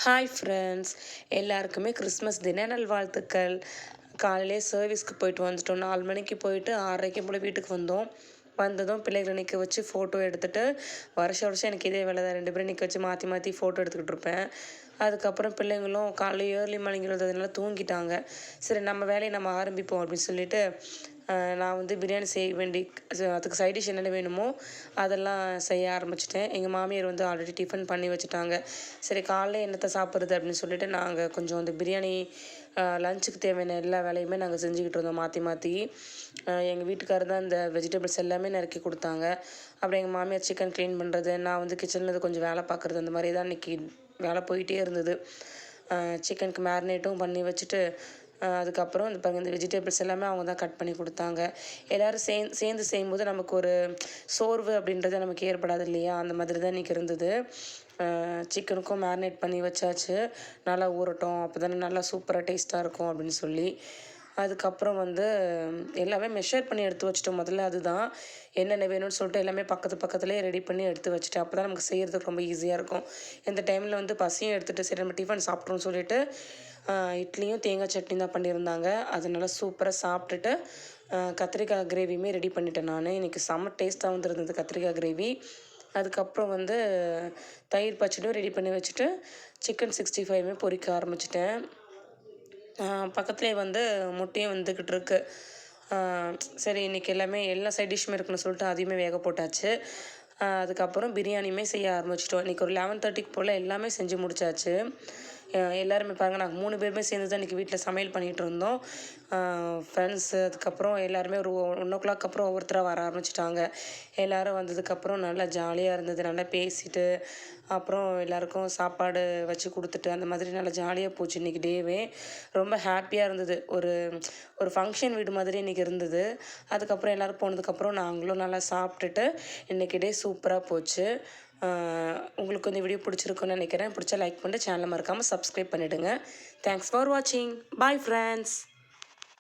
Hi friends எல்லாருக்குமே Christmas தின நல்வாழ்த்துக்கள் காலையிலே சர்வீஸ்க்கு போயிட்டு வந்துட்டோம். நாலு மணிக்கு போயிட்டு ஆறரைக்கு போல் வீட்டுக்கு வந்தோம். வந்ததும் பிள்ளைகளை நிற்க வச்சு ஃபோட்டோ எடுத்துகிட்டு வருஷம் வருஷம் எனக்கு இதே வேலை தான் ரெண்டு பேரும் நிற்க வச்சு மாற்றி மாற்றி ஃபோட்டோ எடுத்துக்கிட்டு இருப்பேன். அதுக்கப்புறம் பிள்ளைங்களும் காலையில் ஏர்லி மார்னிங் எழுந்ததுனால தூங்கிட்டாங்க. சரி நம்ம வேலையை நம்ம ஆரம்பிப்போம் அப்படின்னு சொல்லிட்டு நான் வந்து பிரியாணி செய்ய வேண்டி அதுக்கு சைட் டிஷ் என்னென்ன வேணுமோ அதெல்லாம் செய்ய ஆரம்பிச்சிட்டேன். எங்கள் மாமியார் வந்து ஆல்ரெடி டிஃபன் பண்ணி வச்சுட்டாங்க. சரி காலைல என்னத்தை சாப்பிட்றது அப்படின்னு சொல்லிட்டு நாங்கள் கொஞ்சம் இந்த பிரியாணி லஞ்சுக்கு தேவையான எல்லா வேலையுமே நாங்கள் செஞ்சுக்கிட்டு இருந்தோம் மாற்றி மாற்றி எங்கள் வீட்டுக்காரர் தான் இந்த வெஜிடபிள்ஸ் எல்லாமே நறுக்கி கொடுத்தாங்க. அப்புறம் எங்கள் மாமியார் சிக்கன் க்ளீன் பண்ணுறது நான் வந்து கிச்சனில் கொஞ்சம் வேலை பார்க்குறது அந்த மாதிரி தான் இன்றைக்கி வேலை போயிட்டே இருந்தது. சிக்கனுக்கு மேரினேட்டும் பண்ணி வச்சுட்டு அதுக்கப்புறம் இந்த பாருங்கள் இந்த வெஜிடபிள்ஸ் எல்லாமே அவங்க தான் கட் பண்ணி கொடுத்தாங்க. எல்லோரும் சேர்ந்து சேர்ந்து செய்யும்போது நமக்கு ஒரு சோர்வு அப்படின்றது நமக்கு ஏற்படாது இல்லையா? அந்த மாதிரி தான் இன்றைக்கி இருந்தது. சிக்கனுக்கும் மேரினேட் பண்ணி வச்சாச்சு. நல்லா ஊறட்டும் அப்போ தானே நல்லா சூப்பராக டேஸ்ட்டாக இருக்கும் அப்படின்னு சொல்லி. அதுக்கப்புறம் வந்து எல்லாமே மெஷர் பண்ணி எடுத்து வச்சுட்டோம். முதல்ல அதுதான். என்னென்ன வேணும்னு சொல்லிட்டு எல்லாமே பக்கத்து பக்கத்துலேயே ரெடி பண்ணி எடுத்து வச்சுட்டு அப்போ தான் நமக்கு செய்கிறதுக்கு ரொம்ப ஈஸியாக இருக்கும். இந்த டைமில் வந்து பசியும் எடுத்துகிட்டு சரி நம்ம டிஃபன் சாப்பிட்றோம்னு சொல்லிட்டு இட்லியும் தேங்காய் சட்னி தான் பண்ணியிருந்தாங்க. அதனால் சூப்பராக சாப்பிட்டுட்டு கத்திரிக்காய் கிரேவியுமே ரெடி பண்ணிட்டேன் நான். இன்றைக்கி செம்ம டேஸ்ட்டாக வந்துருந்தது கத்திரிக்காய் கிரேவி. அதுக்கப்புறம் வந்து தயிர் பச்சடியும் ரெடி பண்ணி வச்சுட்டு சிக்கன் சிக்ஸ்டி ஃபைவுமே பொரிக்க ஆரம்பிச்சிட்டேன். பக்கத்துலேயே வந்து முட்டையும் வந்துக்கிட்டு இருக்கு. சரி இன்றைக்கி எல்லாமே எல்லா சைட் டிஷ்ஷுமே இருக்குன்னு சொல்லிட்டு அதையுமே வேக போட்டாச்சு. அதுக்கப்புறம் பிரியாணியுமே செய்ய ஆரம்பிச்சிட்டோம். இன்றைக்கி ஒரு லெவன் தேர்ட்டிக்கு போல் எல்லாமே செஞ்சு முடிச்சாச்சு. எல்லாருமே பாருங்கள் நாங்கள் மூணு பேருமே சேர்ந்து தான் இன்றைக்கி வீட்டில் சமையல் பண்ணிகிட்டு இருந்தோம். ஃப்ரெண்ட்ஸு அதுக்கப்புறம் எல்லாருமே ஒரு ஒன் ஓ கிளாக் அப்புறம் ஒவ்வொருத்தராக வர ஆரம்பிச்சிட்டாங்க. எல்லோரும் வந்ததுக்கப்புறம் நல்லா ஜாலியாக இருந்தது. நல்லா பேசிட்டு அப்புறம் எல்லாருக்கும் சாப்பாடு வச்சு கொடுத்துட்டு அந்த மாதிரி நல்லா ஜாலியாக போச்சு இன்றைக்கி டேவே ரொம்ப ஹாப்பியாக இருந்தது. ஒரு ஒரு ஃபங்க்ஷன் வீடு மாதிரி இன்றைக்கி இருந்தது. அதுக்கப்புறம் எல்லோரும் போனதுக்கப்புறம் நாங்களும் நல்லா சாப்பிட்டுட்டு இன்றைக்கி டே சூப்பராக போச்சு. உங்களுக்கு இந்த வீடியோ பிடிச்சிருக்குன்னு நினைக்கிறேன். பிடிச்சா லைக் பண்ணிட்டு சேனலை மறக்காமல் சப்ஸ்கிரைப் பண்ணிவிடுங்க தேங்க்ஸ் ஃபார் வாட்சிங் பாய் ஃப்ரெண்ட்ஸ்